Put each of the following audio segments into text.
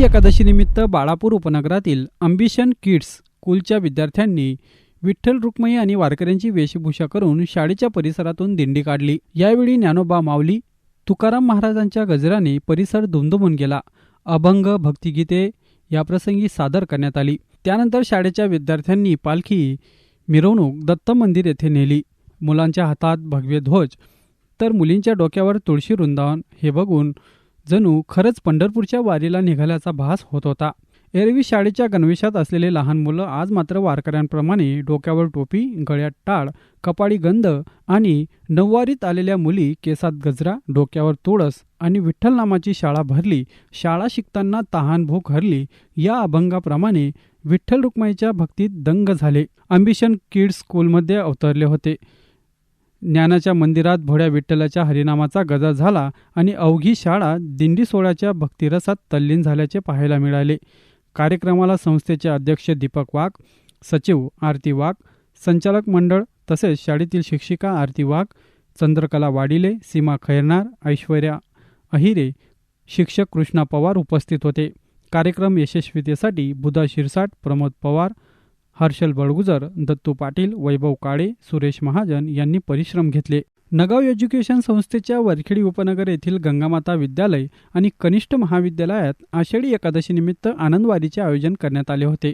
एकादशी एकादशीनिमित्त बाळापूर उपनगरातील अंबिशन किड्स स्कूलच्या विद्यार्थ्यांनी विठ्ठल रुक्मई आणि वारकऱ्यांची वेशभूषा करून शाळेच्या परिसरातून दिंडी काढली. यावेळी ज्ञानोबा माऊली तुकाराम महाराजांच्या गजराने परिसर धुमधुमून गेला. अभंग भक्तिगीते याप्रसंगी सादर करण्यात आली. त्यानंतर शाळेच्या विद्यार्थ्यांनी पालखी मिरवणूक दत्त मंदिर येथे नेली. मुलांच्या हातात भगवे ध्वज तर मुलींच्या डोक्यावर तुळशी वृंदावन हे बघून जणू खरंच पंढरपूरच्या वारीला निघाल्याचा भास होत होता. एरवी शाळेच्या गणवेशात असलेले लहान मुलं आज मात्र वारकऱ्यांप्रमाणे डोक्यावर टोपी गळ्यात टाळ कपाळी गंध आणि नऊवारीत आलेल्या मुली केसात गजरा डोक्यावर तुळस आणि विठ्ठल नामाची शाळा भरली शाळा शिकताना तहान भूक हरली या अभंगाप्रमाणे विठ्ठल रुक्माईच्या भक्तीत दंग झाले. अंबिशन किड्स स्कूलमध्ये अवतरले होते. ज्ञानाच्या मंदिरात भोळ्या विठ्ठलाच्या हरिनामाचा गजर झाला आणि अवघी शाळा दिंडी सोहळ्याच्या भक्तिरसात तल्लीन झाल्याचे पाहायला मिळाले. कार्यक्रमाला संस्थेचे अध्यक्ष दीपक वाघ सचिव आरती वाघ संचालक मंडळ तसेच शाळेतील शिक्षिका आरती वाघ चंद्रकला वाडिले सीमा खैरनार ऐश्वर्या अहिरे शिक्षक कृष्णा पवार उपस्थित होते. कार्यक्रम यशस्वीतेसाठी बुधा शिरसाट प्रमोद पवार हर्षल बळगुजर दत्तू पाटील वैभव काळे सुरेश महाजन यांनी परिश्रम घेतले. नगाव एज्युकेशन संस्थेच्या वरखेडी उपनगर येथील गंगामाता विद्यालय आणि कनिष्ठ महाविद्यालयात आषाढी एकादशीनिमित्त आनंदवारीचे आयोजन करण्यात आले होते.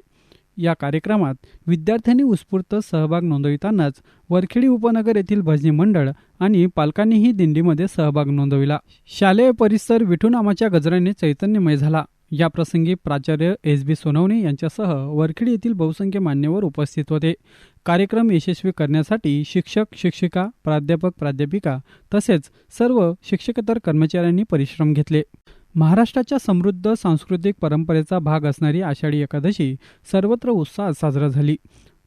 या कार्यक्रमात विद्यार्थ्यांनी उत्स्फूर्त सहभाग नोंदवितानाच वरखेडी उपनगर येथील भजनी मंडळ आणि पालकांनीही दिंडीमध्ये सहभाग नोंदविला. शालेय परिसर विठू नामाच्या गजराने चैतन्यमय झाला. या प्रसंगी प्राचार्य एस बी सोनवणे यांच्यासह वरखेड येथील बहुसंख्य मान्यवर उपस्थित होते. कार्यक्रम यशस्वी करण्यासाठी शिक्षक शिक्षिका प्राध्यापक प्राध्यापिका तसेच सर्व शिक्षकेतर कर्मचाऱ्यांनी परिश्रम घेतले. महाराष्ट्राच्या समृद्ध सांस्कृतिक परंपरेचा भाग असणारी आषाढी एकादशी सर्वत्र उत्साहात साजरा झाली.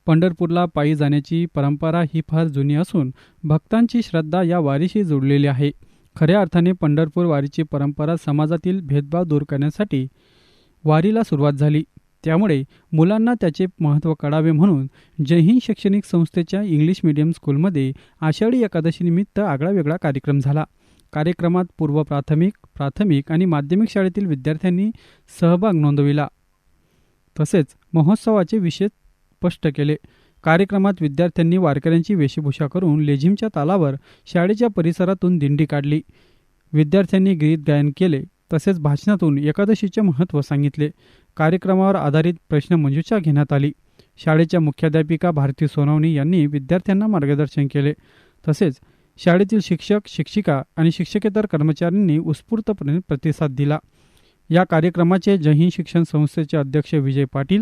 पंढरपूरला पायी जाण्याची परंपरा ही फार जुनी असून भक्तांची श्रद्धा या वारीशी जोडलेली आहे. खऱ्या अर्थाने पंढरपूर वारीची परंपरा समाजातील भेदभाव दूर करण्यासाठी वारीला सुरुवात झाली. त्यामुळे मुलांना त्याचे महत्त्व कळावे म्हणून जयहिंद शैक्षणिक संस्थेच्या इंग्लिश मीडियम स्कूलमध्ये आषाढी एकादशीनिमित्त आगळावेगळा कार्यक्रम झाला. कार्यक्रमात पूर्व प्राथमिक प्राथमिक आणि माध्यमिक शाळेतील विद्यार्थ्यांनी सहभाग नोंदविला. तसेच महोत्सवाचे विषय स्पष्ट केले. कार्यक्रमात विद्यार्थ्यांनी वारकऱ्यांची वेशभूषा करून लेझिमच्या तालावर शाळेच्या परिसरातून दिंडी काढली. विद्यार्थ्यांनी गीत गायन केले तसेच भाषणातून एकादशीचे महत्त्व सांगितले. कार्यक्रमावर आधारित प्रश्नमंजुषा घेण्यात आली. शाळेच्या मुख्याध्यापिका भारती सोनवणी यांनी विद्यार्थ्यांना मार्गदर्शन केले. तसेच शाळेतील शिक्षक शिक्षिका आणि शिक्षकेतर कर्मचाऱ्यांनी उत्स्फूर्तपणे प्रतिसाद दिला. या कार्यक्रमाचे जहीन शिक्षण संस्थेचे अध्यक्ष विजय पाटील